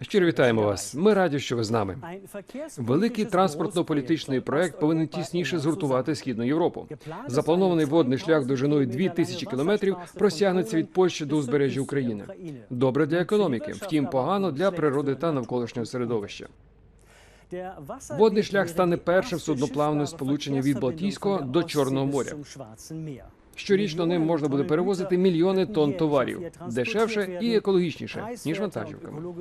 Щиро вітаємо вас. Ми раді, що ви з нами. Великий транспортно-політичний проект повинен тісніше згуртувати східну Європу. Запланований водний шлях довжиною 2000 кілометрів простягнеться від Польщі до узбережжя України. Добре для економіки, втім погано для природи та навколишнього середовища. Водний шлях стане першим судноплавним сполученням від Балтійського до Чорного моря. Щорічно ним можна буде перевозити мільйони тонн товарів дешевше і екологічніше ніж вантажівками.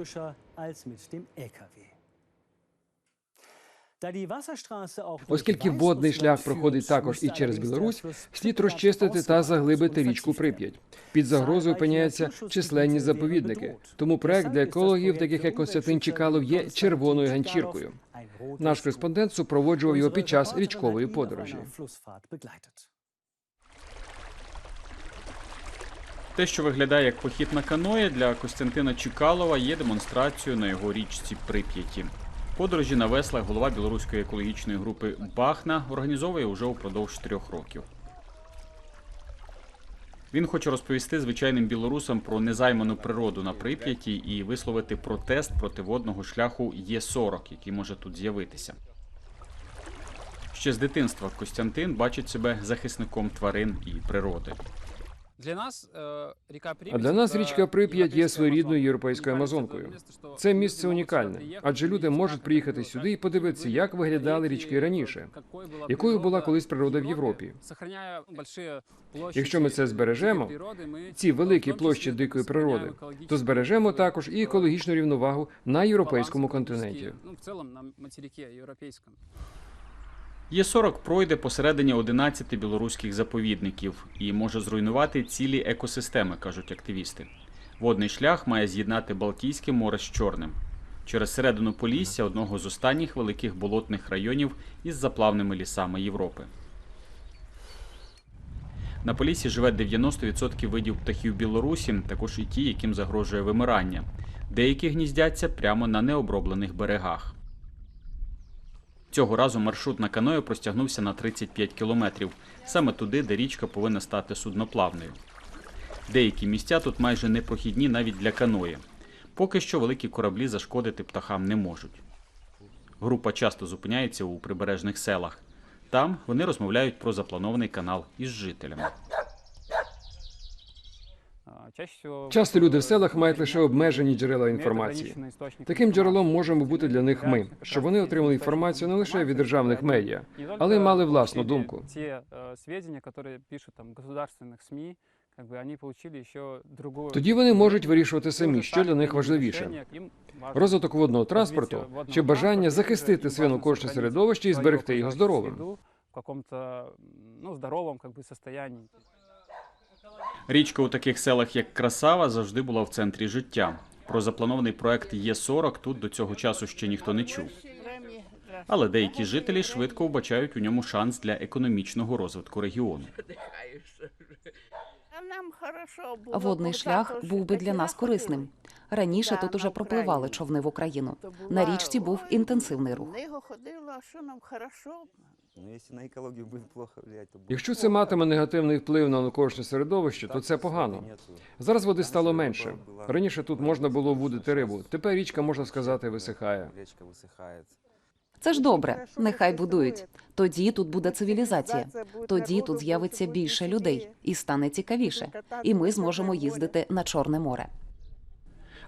Оскільки водний шлях проходить також і через Білорусь, слід розчистити та заглибити річку Прип'ять. Під загрозою опиняються численні заповідники. Тому проект для екологів, таких як Костянтин Чекалов, є червоною ганчіркою. Наш кореспондент супроводжував його під час річкової подорожі. Те, що виглядає як похід на каное, для Костянтина Чекалова є демонстрацією на його річці Прип'яті. Подорожі на веслах голова білоруської екологічної групи Бахна організовує уже упродовж трьох років. Він хоче розповісти звичайним білорусам про незайману природу на Прип'яті і висловити протест проти водного шляху Є40, який може тут з'явитися. Ще з дитинства Костянтин бачить себе захисником тварин і природи. Для нас ріка Прип'ять А для нас річка Прип'ять є своєрідною європейською Амазонкою. це місце, Це місце унікальне, адже люди можуть приїхати сюди і подивитися, як виглядали річки раніше, якою була колись природа в Європі. Якщо ми це збережемо, ці великі площі дикої природи, то збережемо також і екологічну рівновагу на європейському континенті. Ну, в цілому на материке європейському. Є40 пройде посередині 11 білоруських заповідників і може зруйнувати цілі екосистеми, кажуть активісти. Водний шлях має з'єднати Балтійське море з Чорним через середину Полісся, одного з останніх великих болотних районів із заплавними лісами Європи. На Поліссі живе 90% видів птахів Білорусі, також і ті, яким загрожує вимирання. Деякі гніздяться прямо на необроблених берегах. Цього разу маршрут на каное простягнувся на 35 кілометрів, саме туди, де річка повинна стати судноплавною. Деякі місця тут майже непрохідні навіть для каної. Поки що великі кораблі зашкодити птахам не можуть. Група часто зупиняється у прибережних селах. Там вони розмовляють про запланований канал із жителями. Часто люди в селах мають лише обмежені джерела інформації. Таким джерелом можемо бути для них ми, щоб вони отримали інформацію не лише від державних медіа, але й мали власну думку. Ті е, сведения, які пишуть там государственних СМІ. Тоді вони можуть вирішувати самі, що для них важливіше: розвиток водного транспорту чи бажання захистити своє навколишнє середовище і зберегти його здоровим. В каком-то ну, здоровому состоянии. Річка у таких селах, як Красава, завжди була в центрі життя. Про запланований проект Є40 тут до цього часу ще ніхто не чув. Але деякі жителі швидко вбачають у ньому шанс для економічного розвитку регіону. Водний шлях був би для нас корисним. Раніше тут уже пропливали човни в Україну. На річці був інтенсивний рух. На його ходило, а що нам хорошо? Ну, если на экологию будет плохо влиять, то будет Якщо це матиме негативний вплив на навколишнє середовище, то це погано. Зараз води стало менше. Раніше тут можна було вудити рибу. Тепер річка, можна сказати, висихає. Речка высыхает. Це ж добре, нехай будують. Тоді тут буде цивілізація. Тоді тут з'явиться більше людей і стане цікавіше. І ми зможемо їздити на Чорне море.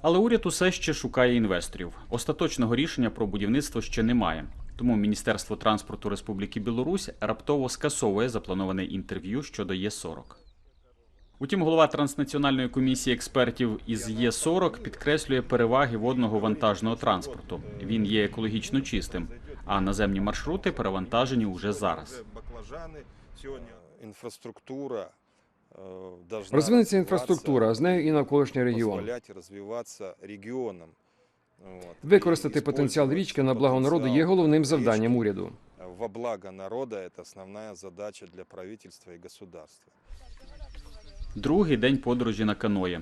Але уряд усе ще шукає інвесторів. Остаточного рішення про будівництво ще немає. Тому Міністерство транспорту Республіки Білорусь раптово скасовує заплановане інтерв'ю щодо Є40. Утім, голова транснаціональної комісії експертів із Є40 підкреслює переваги водного вантажного транспорту. Він є екологічно чистим, а наземні маршрути перевантажені уже зараз. Інфраструктура Розвинеться інфраструктура, з нею і навколишній регіон. Використати потенціал річки на благо народу є головним завданням уряду. Во благо народа – это основная задача для правительства и государства. Другий день подорожі на каное.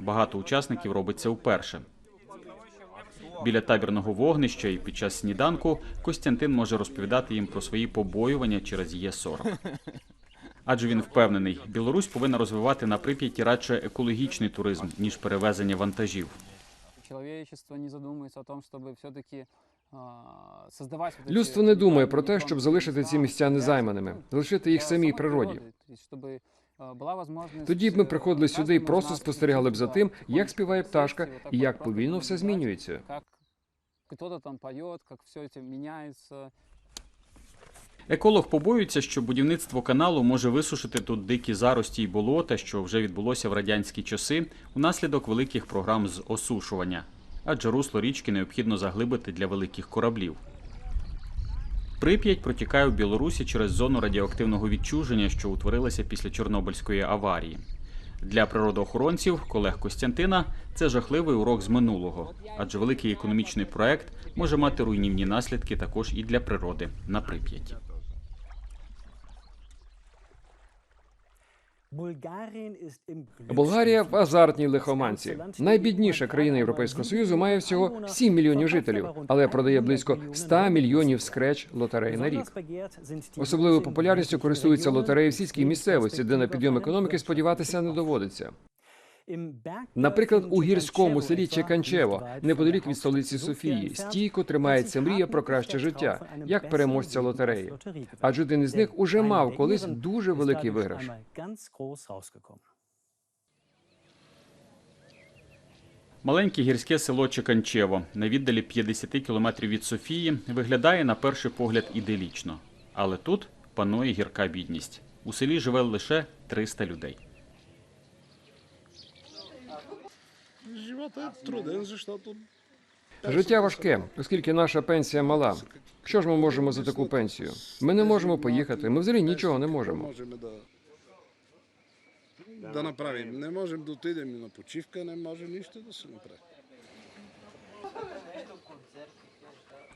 Багато учасників робить це вперше. Біля табірного вогнища і під час сніданку Костянтин може розповідати їм про свої побоювання через Є40. Адже він впевнений, Білорусь повинна розвивати на Прип'яті радше екологічний туризм, ніж перевезення вантажів человечество не задумывается о том, чтобы все-таки создавать вот эти Людство не думає про те, уникальні щоб залишити ці місця незайманими, залишити їх для самій самої природі. природи. Тобто, щоб, е, була возможність, Тоді б ми е, приходили сюди і кожному з просто нас спостерігали б за тим, відчути як співає пташка концепцію, і отак як от повільно все наблюдати, змінюється. Как кто-то там поет, как все это меняется. Еколог побоюється, що будівництво каналу може висушити тут дикі зарості й болота, що вже відбулося в радянські часи, унаслідок великих програм з осушування, адже русло річки необхідно заглибити для великих кораблів. Прип'ять протікає в Білорусі через зону радіоактивного відчуження, що утворилася після Чорнобильської аварії. Для природоохоронців, колег Костянтина, це жахливий урок з минулого, адже великий економічний проект може мати руйнівні наслідки також і для природи на Прип'яті. Болгарія в азартній лихоманці. Найбідніша країна Європейського Союзу має всього 7 мільйонів жителів, але продає близько 100 мільйонів скреч лотерей на рік. Особливою популярністю користуються лотереї в сільській місцевості, де на підйом економіки сподіватися не доводиться. Наприклад, у гірському селі Чеканчево, неподалік від столиці Софії, стійко тримається мрія про краще життя, як переможця лотереї. Адже один із них уже мав колись дуже великий виграш. Маленьке гірське село Чеканчево на віддалі 50 кілометрів від Софії виглядає на перший погляд іделічно. Але тут панує гірка бідність. У селі живе лише 300 людей. Е труден, защото Життя важке, оскільки наша пенсія мала. Що ж ми можемо за таку пенсію? Ми не можемо поїхати. Ми взагалі нічого не можемо. да да направим. Не можем да отидем на почивка, не може нищо да се направи.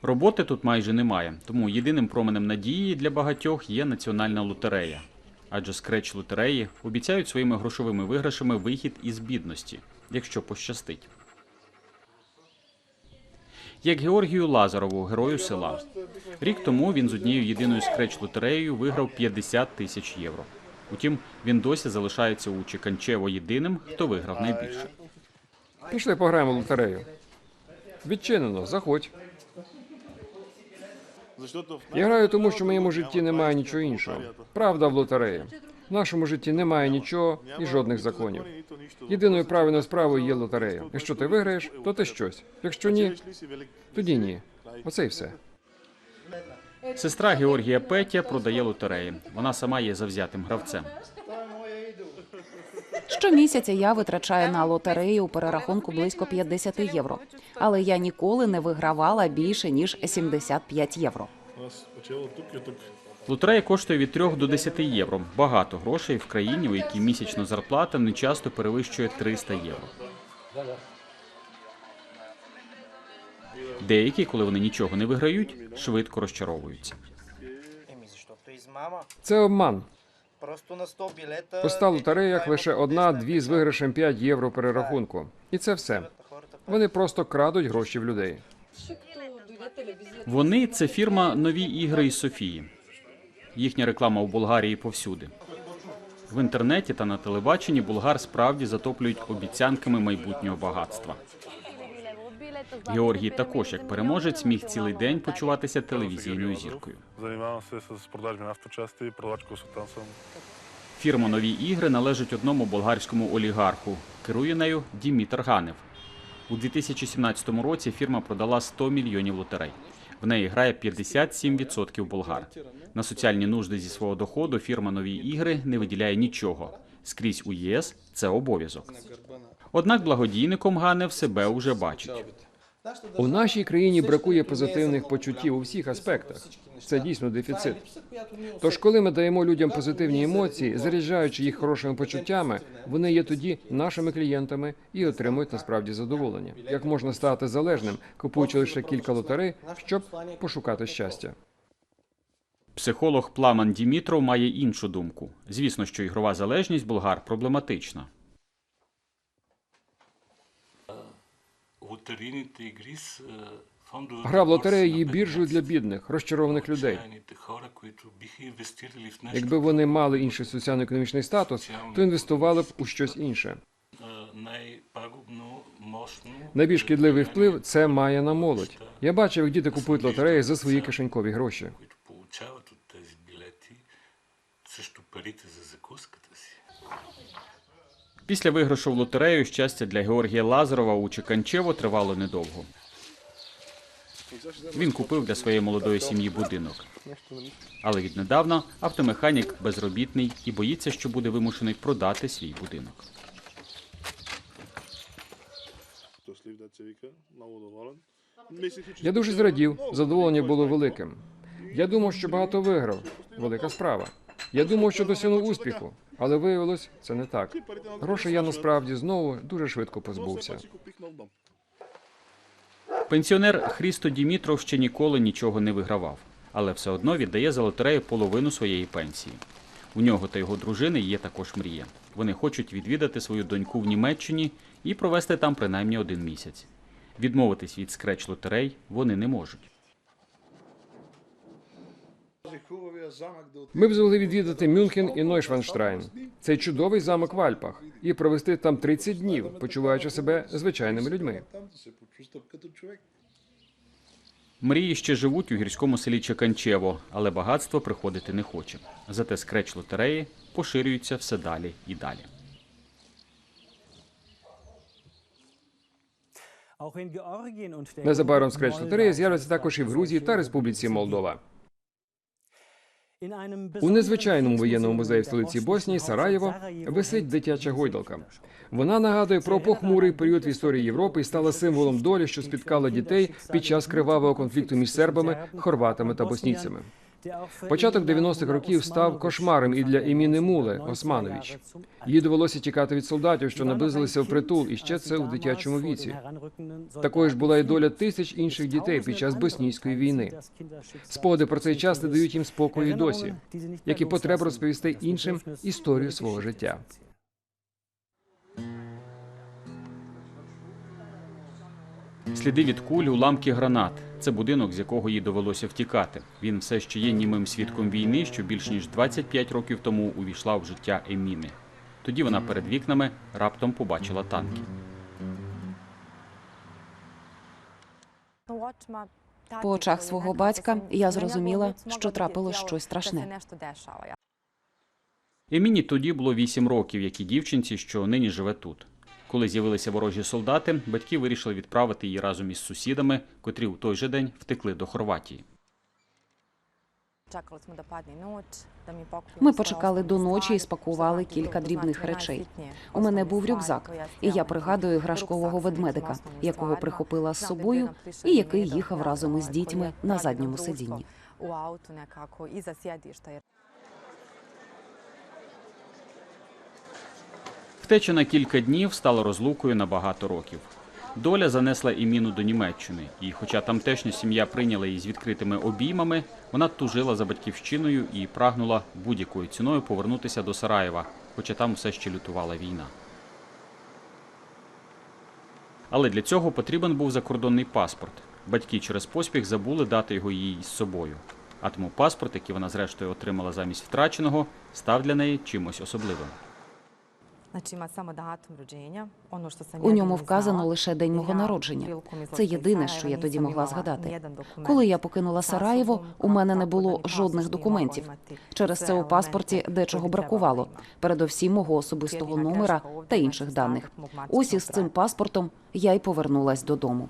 Роботи тут майже немає, тому єдиним променем надії для багатьох є національна лотерея. Адже скреч лотереї обіцяють своїми грошовими виграшами вихід із бідності, якщо пощастить. Як Георгію Лазарову, герою села. Рік тому він з однією єдиною скреч лотереєю виграв 50 тисяч євро. Утім, він досі залишається у Чеканчево єдиним, хто виграв найбільше. Пішли пограємо в лотерею. Відчинено, заходь. Я граю тому, що в моєму житті немає нічого іншого. Правда в лотереї. В нашому житті немає нічого і жодних законів. Єдиною правильною справою є лотерея. Якщо ти виграєш, то ти щось. Якщо ні, тоді ні. Оце й все. Сестра Георгія Петя продає лотереї. Вона сама є завзятим гравцем. Щомісяця я витрачаю на лотерею у перерахунку близько 50 євро. Але я ніколи не вигравала більше ніж 75 євро. Лотерея коштує від 3 до 10 євро. Багато грошей в країні, у якій місячна зарплата не часто перевищує 300 євро. Деякі, коли вони нічого не виграють, швидко розчаровуються. Це обман. Просто на 100 білета... Проста лотерея давай лише одна-дві з виграшем 5 євро перерахунку. І це все. Вони просто крадуть гроші в людей. Вони це фірма Нові ігри із Софії. Їхня реклама у Болгарії повсюди. В інтернеті та на телебаченні болгар справді затоплюють обіцянками майбутнього багатства. Георгій також, як переможець, міг цілий день почуватися телевізійною зіркою. С продажби на авточасти, продавач консултант съм. Фірма Нові ігри належить одному болгарському олігарху. Керує нею Дімітр Ганев. У 2017 році фірма продала 100 мільйонів лотерей. В неї грає 57% болгар. На соціальні нужди зі свого доходу фірма Нові ігри не виділяє нічого. Скрізь у ЄС це обов'язок. Однак благодійником Ганев себе уже бачить. У нашій країні бракує позитивних почуттів у всіх аспектах. Це дійсно дефіцит. Тож, коли ми даємо людям позитивні емоції, заряджаючи їх хорошими почуттями, вони є тоді нашими клієнтами і отримують насправді задоволення. Як можна стати залежним, купуючи лише кілька лотерей, щоб пошукати щастя? Психолог Пламан Дімітров має іншу думку. Звісно, що ігрова залежність болгар проблематична. Гра в лотерею є біржею для бідних, розчарованих людей. Якби вони мали інший соціально-економічний статус, то інвестували б у щось інше. Найбільш шкідливий вплив це має на молодь. Я бачив, як діти купують лотереї за свої кишенькові гроші. Після виграшу в лотерею щастя для Георгія Лазарова у Чеканчево тривало недовго. Він купив для своєї молодої сім'ї будинок. Але віднедавна автомеханік безробітний і боїться, що буде вимушений продати свій будинок. Я дуже зрадів, задоволення було великим. Я думав, що багато виграв. Велика справа. Я думав, що досягнув успіху, але виявилось, це не так. Грошей я насправді знову дуже швидко позбувся. Пенсіонер Хрісто Дімітров ще ніколи нічого не вигравав, але все одно віддає за лотерею половину своєї пенсії. У нього та його дружини є також мрія. Вони хочуть відвідати свою доньку в Німеччині і провести там принаймні один місяць. Відмовитись від скреч лотерей вони не можуть. Ми б змогли відвідати Мюнхен і Нойшванштрайн. Цей чудовий замок в Альпах, і провести там 30 днів, почуваючи себе звичайними людьми. Мрії ще живуть у гірському селі Чеканчево, але багатство приходити не хоче. Зате скреч лотереї поширюються все далі і далі. Незабаром скреч лотереї з'являться також і в Грузії та Республіці Молдова. У незвичайному воєнному музеї в столиці Боснії Сараєво висить дитяча гойдалка. Вона нагадує про похмурий період в історії Європи і стала символом долі, що спіткала дітей під час кривавого конфлікту між сербами, хорватами та боснійцями. Початок 90-х років став кошмаром і для Еміни Муле Османович. Їй довелося тікати від солдатів, що наблизилися в притул, і ще це у дитячому віці. Такою ж була і доля тисяч інших дітей під час боснійської війни. Спогади про цей час не дають їм спокою і досі, як і потреба розповісти іншим історію свого життя. Сліди від куль, уламки гранат. Це будинок, з якого їй довелося втікати. Він все ще є німим свідком війни, що більш ніж 25 років тому увійшла в життя Еміни. Тоді вона перед вікнами раптом побачила танки. По очах свого батька я зрозуміла, що трапилось щось страшне. Еміні тоді було 8 років, як і дівчинці, що нині живе тут. Коли з'явилися ворожі солдати, батьки вирішили відправити її разом із сусідами, котрі у той же день втекли до Хорватії. Ми почекали до ночі і спакували кілька дрібних речей. У мене був рюкзак, і я пригадую іграшкового ведмедика, якого прихопила з собою, і який їхав разом із дітьми на задньому сидінні. Втеча на кілька днів стала розлукою на багато років. Доля занесла Еміну до Німеччини, і хоча тамтешня сім'я прийняла її з відкритими обіймами, вона тужила за батьківщиною і прагнула будь-якою ціною повернутися до Сараєва, хоча там все ще лютувала війна. Але для цього потрібен був закордонний паспорт. Батьки через поспіх забули дати його їй з собою. А тому паспорт, який вона зрештою отримала замість втраченого, став для неї чимось особливим. У ньому вказано лише день мого народження. Це єдине, що я тоді могла згадати. Коли я покинула Сараєво, у мене не було жодних документів. Через це у паспорті дечого бракувало, передовсім мого особистого номера та інших даних. Ось із цим паспортом я й повернулась додому.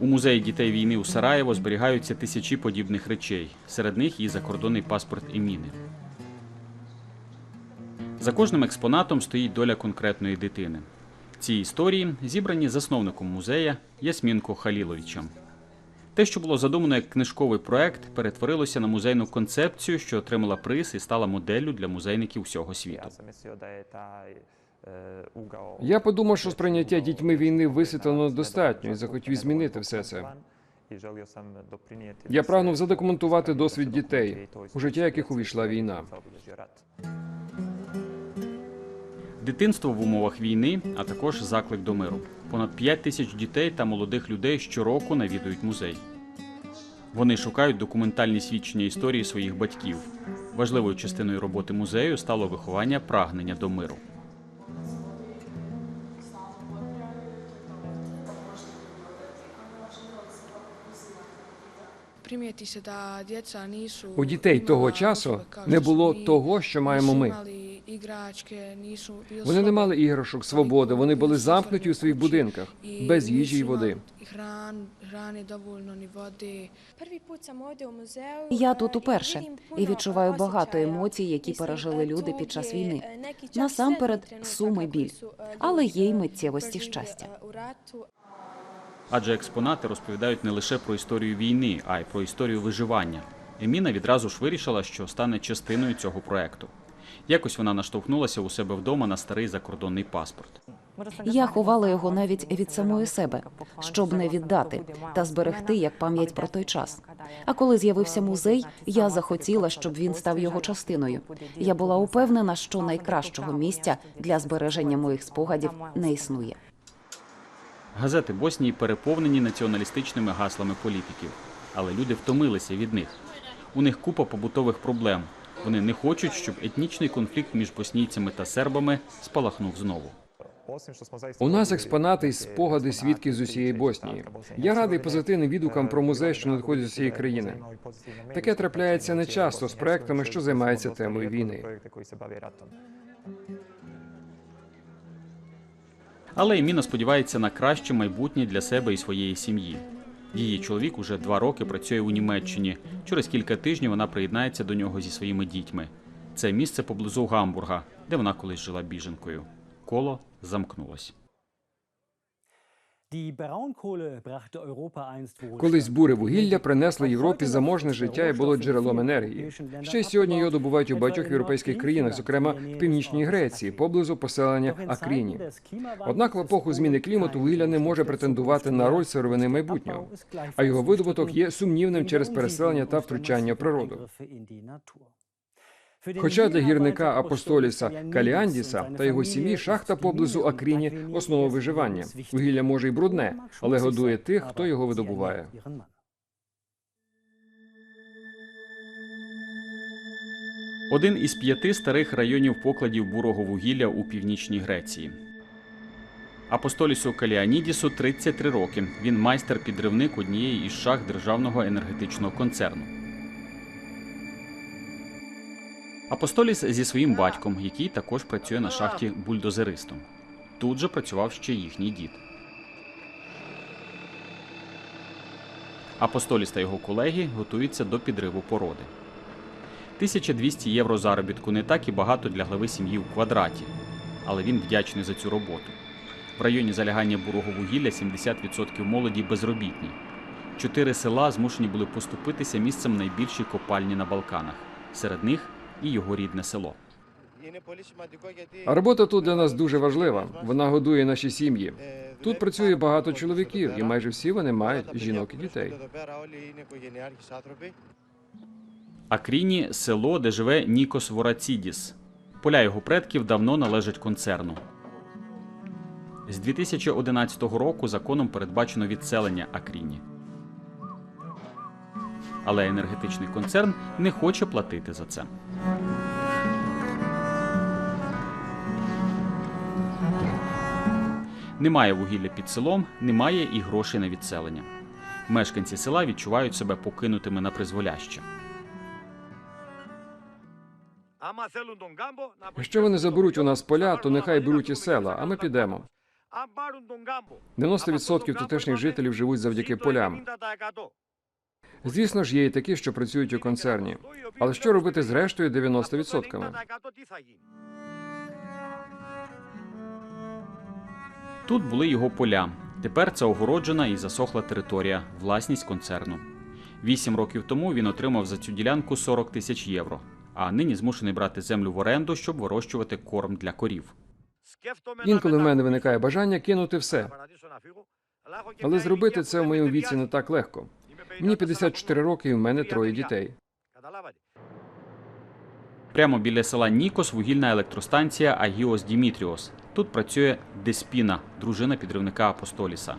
У музеї дітей війни у Сараєво зберігаються тисячі подібних речей. Серед них і закордонний паспорт Еміни. За кожним експонатом стоїть доля конкретної дитини. Ці історії зібрані засновником музея Ясмінко Халіловичем. Те, що було задумано як книжковий проект, перетворилося на музейну концепцію, що отримала приз і стала моделлю для музейників всього світу. Я подумав, що сприйняття дітьми війни висвітлено достатньо і захотів змінити все це. Я прагнув задокументувати досвід дітей, у життя яких увійшла війна. Дитинство в умовах війни, а також заклик до миру. Понад 5 тисяч дітей та молодих людей щороку навідують музей. Вони шукають документальні свідчення історії своїх батьків. Важливою частиною роботи музею стало виховання прагнення до миру. У дітей того часу не було того, що маємо ми. Вони не мали іграшок, свободи. Вони були замкнуті у своїх будинках, без їжі й води. Я тут уперше і відчуваю багато емоцій, які пережили люди під час війни. Насамперед, суми біль, але є й миттєвості щастя. Адже експонати розповідають не лише про історію війни, а й про історію виживання. Еміна відразу ж вирішила, що стане частиною цього проекту. Якось вона наштовхнулася у себе вдома на старий закордонний паспорт. Я ховала його навіть від самої себе, щоб не віддати та зберегти як пам'ять про той час. А коли з'явився музей, я захотіла, щоб він став його частиною. Я була упевнена, що найкращого місця для збереження моїх спогадів не існує. Газети Боснії переповнені націоналістичними гаслами політиків, але люди втомилися від них. У них купа побутових проблем. Вони не хочуть, щоб етнічний конфлікт між боснійцями та сербами спалахнув знову. У нас експонати і спогади свідків з усієї Боснії. Я радий позитивним відгукам про музей, що надходять з усієї країни. Таке трапляється нечасто з проектами, що займаються темою війни. Але Еміна сподівається на краще майбутнє для себе і своєї сім'ї. Її чоловік уже два роки працює у Німеччині. Через кілька тижнів вона приєднається до нього зі своїми дітьми. Це місце поблизу Гамбурга, де вона колись жила біженкою. Коло замкнулось. Колись бури вугілля принесли Європі заможне життя і було джерелом енергії. Ще й сьогодні його добувають у багатьох європейських країнах, зокрема в північній Греції, поблизу поселення Акріні. Однак в епоху зміни клімату вугілля не може претендувати на роль сировини майбутнього, а його видобуток є сумнівним через переселення та втручання в природу. Хоча для гірника Апостоліса Каліандіса та його сім'ї шахта поблизу Акріні основа виживання. Вугілля може й брудне, але годує тих, хто його видобуває. Один із п'яти старих районів покладів бурого вугілля у північній Греції. Апостолісу Каліанідісу 33 роки. Він майстер-підривник однієї із шахт державного енергетичного концерну. Апостоліс зі своїм батьком, який також працює на шахті бульдозеристом. Тут же працював ще їхній дід. Апостоліс та його колеги готуються до підриву породи. 1200 євро заробітку не так і багато для глави сім'ї в квадраті, але він вдячний за цю роботу. В районі залягання бурого вугілля 70% молоді безробітні. Чотири села змушені були поступитися місцем найбільшій копальні на Балканах. Серед них і його рідне село. Робота тут для нас дуже важлива. Вона годує наші сім'ї. Тут працює багато чоловіків, і майже всі вони мають жінок і дітей. Акріні село, де живе Нікос Ворацідіс. Поля його предків давно належать концерну. З 2011 року законом передбачено відселення Акріні. Але енергетичний концерн не хоче платити за це. Немає вугілля під селом, немає і грошей на відселення. Мешканці села відчувають себе покинутими на призволяще. Якщо вони заберуть у нас поля, то нехай беруть і села, а ми підемо. 90% тутешніх жителів живуть завдяки полям. Звісно ж, є і такі, що працюють у концерні. Але що робити з рештою 90%? Тут були його поля. Тепер це огороджена і засохла територія, власність концерну. Вісім років тому він отримав за цю ділянку 40 тисяч євро, а нині змушений брати землю в оренду, щоб вирощувати корм для корів. Інколи в мене виникає бажання кинути все. Але зробити це в моєму віці не так легко. Мені 54 роки і в мене троє дітей. Прямо біля села Нікос вугільна електростанція Агіос Дімітріос. Тут працює Деспіна, дружина підривника Апостоліса.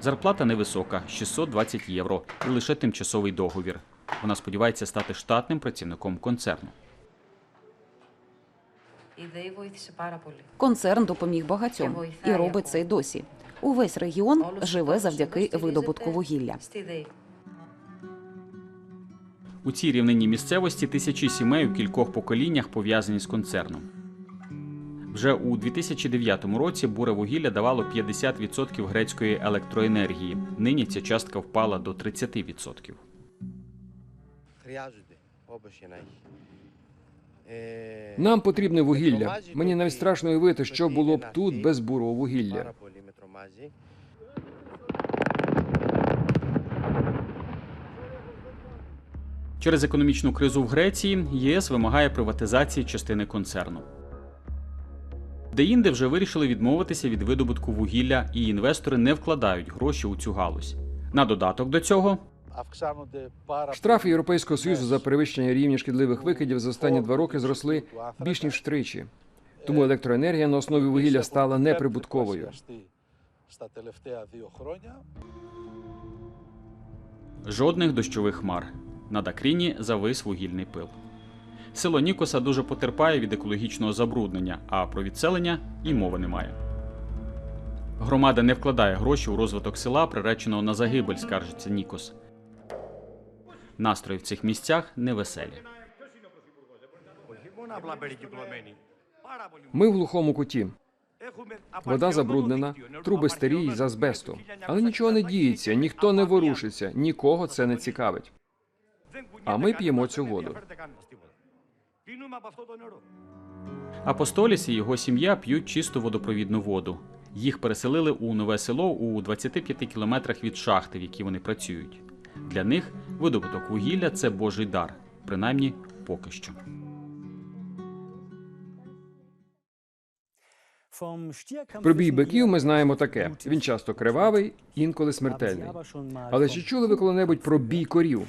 Зарплата невисока 620 євро і лише тимчасовий договір. Вона сподівається стати штатним працівником концерну. Концерн допоміг багатьом і робить це й досі. Увесь регіон живе завдяки видобутку вугілля. У цій рівнині місцевості тисячі сімей у кількох поколіннях пов'язані з концерном. Вже у 2009 році буре вугілля давало 50% грецької електроенергії. Нині ця частка впала до 30%. Нам потрібне вугілля. Мені навіть страшно уявити, що було б тут без бурового вугілля. Через економічну кризу в Греції ЄС вимагає приватизації частини концерну. Деінде вже вирішили відмовитися від видобутку вугілля, і інвестори не вкладають гроші у цю галузь. На додаток до цього. Штрафи Європейського союзу за перевищення рівня шкідливих викидів за останні два роки зросли більш ніж втричі. Тому електроенергія на основі вугілля стала неприбутковою. Жодних дощових хмар. На Дакріні завис вугільний пил. Село Нікоса дуже потерпає від екологічного забруднення, а про відселення і мови немає. Громада не вкладає гроші у розвиток села, приреченого на загибель, скаржиться Нікос. Настрої в цих місцях невеселі. Ми в глухому куті. Вода забруднена, труби старі й з азбесту. Але нічого не діється, ніхто не ворушиться, нікого це не цікавить. А ми п'ємо цю воду. Апостоліс і його сім'я п'ють чисту водопровідну воду. Їх переселили у нове село у 25 кілометрах від шахти, в якій вони працюють. Для них видобуток вугілля це божий дар, принаймні поки що. Про бій биків ми знаємо таке. Він часто кривавий, інколи смертельний. Але чи чули ви коли-небудь про бій корів?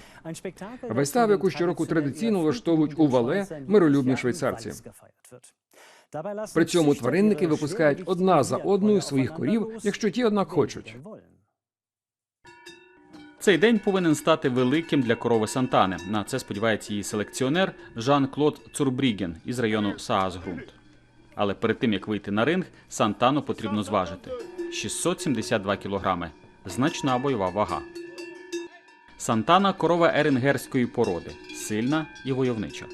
Виставу, яку щороку традиційно влаштовують у Вале миролюбні швейцарці. При цьому тваринники випускають одна за одною своїх корів, якщо ті однак хочуть. Цей день повинен стати великим для корови Сантани. На це сподівається її селекціонер Жан-Клод Цурбріген із району Саасгрунт. Але перед тим як вийти на ринг, Сантану потрібно зважити 672 кілограми. Значна бойова вага. Сантана корова еренгерської породи, сильна і войовнича.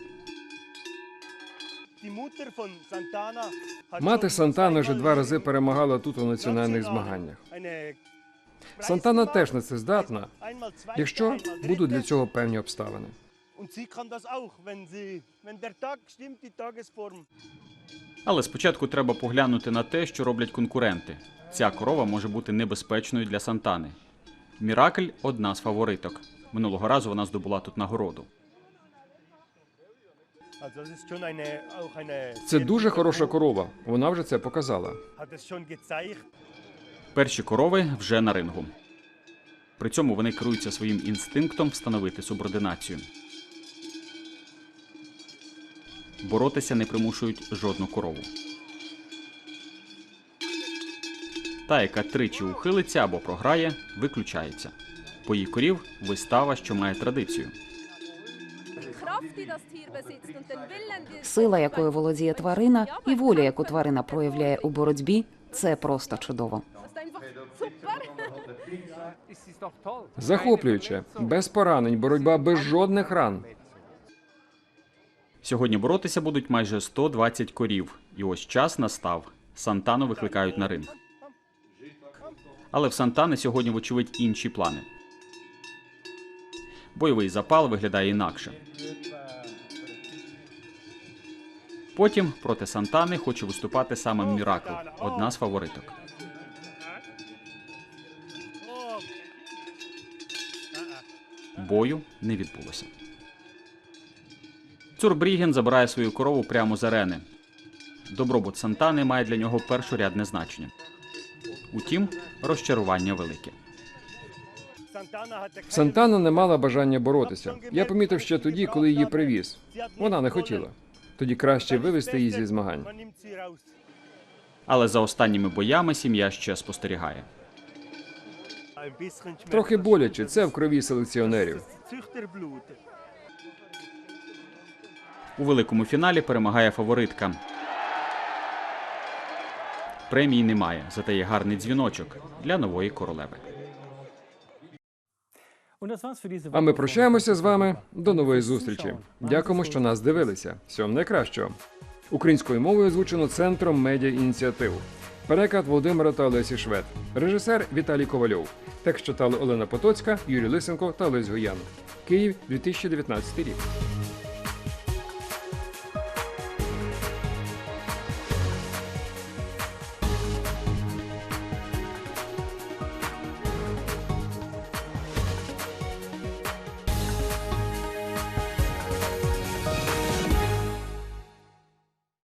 Мати Сантана вже два рази перемагала тут у національних змаганнях. Сантана теж на це здатна, якщо будуть для цього певні обставини. Але спочатку треба поглянути на те, що роблять конкуренти. Ця корова може бути небезпечною для Сантани. Міракль одна з фавориток. Минулого разу вона здобула тут нагороду. Це дуже хороша корова. Вона вже це показала. Перші корови вже на рингу. При цьому вони керуються своїм інстинктом встановити субординацію. Боротися не примушують жодну корову. Та, яка тричі ухилиться або програє, виключається. Бої корів вистава, що має традицію. Сила, якою володіє тварина, і воля, яку тварина проявляє у боротьбі, це просто чудово. Захоплююче, без поранень, боротьба без жодних ран. Сьогодні боротися будуть майже 120 корів. І ось час настав. Сантану викликають на ринг. Але в Сантани сьогодні, вочевидь, інші плани. Бойовий запал виглядає інакше. Потім проти Сантани хоче виступати саме Міракл, одна з фавориток. Бою не відбулося. Цурбріген забирає свою корову прямо з арени. Добробут Сантани має для нього першорядне значення. Утім, розчарування велике. Сантана не мала бажання боротися. Я помітив ще тоді, коли її привіз. Вона не хотіла. Тоді краще вивести її зі змагань. Але за останніми боями сім'я ще спостерігає. Трохи боляче, це в крові селекціонерів. У великому фіналі перемагає фаворитка. Премії немає, зате є гарний дзвіночок для нової королеви. А ми прощаємося з вами. До нової зустрічі. Дякуємо, що нас дивилися. Всього найкращого. Українською мовою озвучено центром медіа ініціатив. Переклад Володимира та Олесі Швед. Режисер Віталій Ковальов. Текст читали Олена Потоцька, Юрій Лисенко та Олесь Гоян. Київ 2019 рік.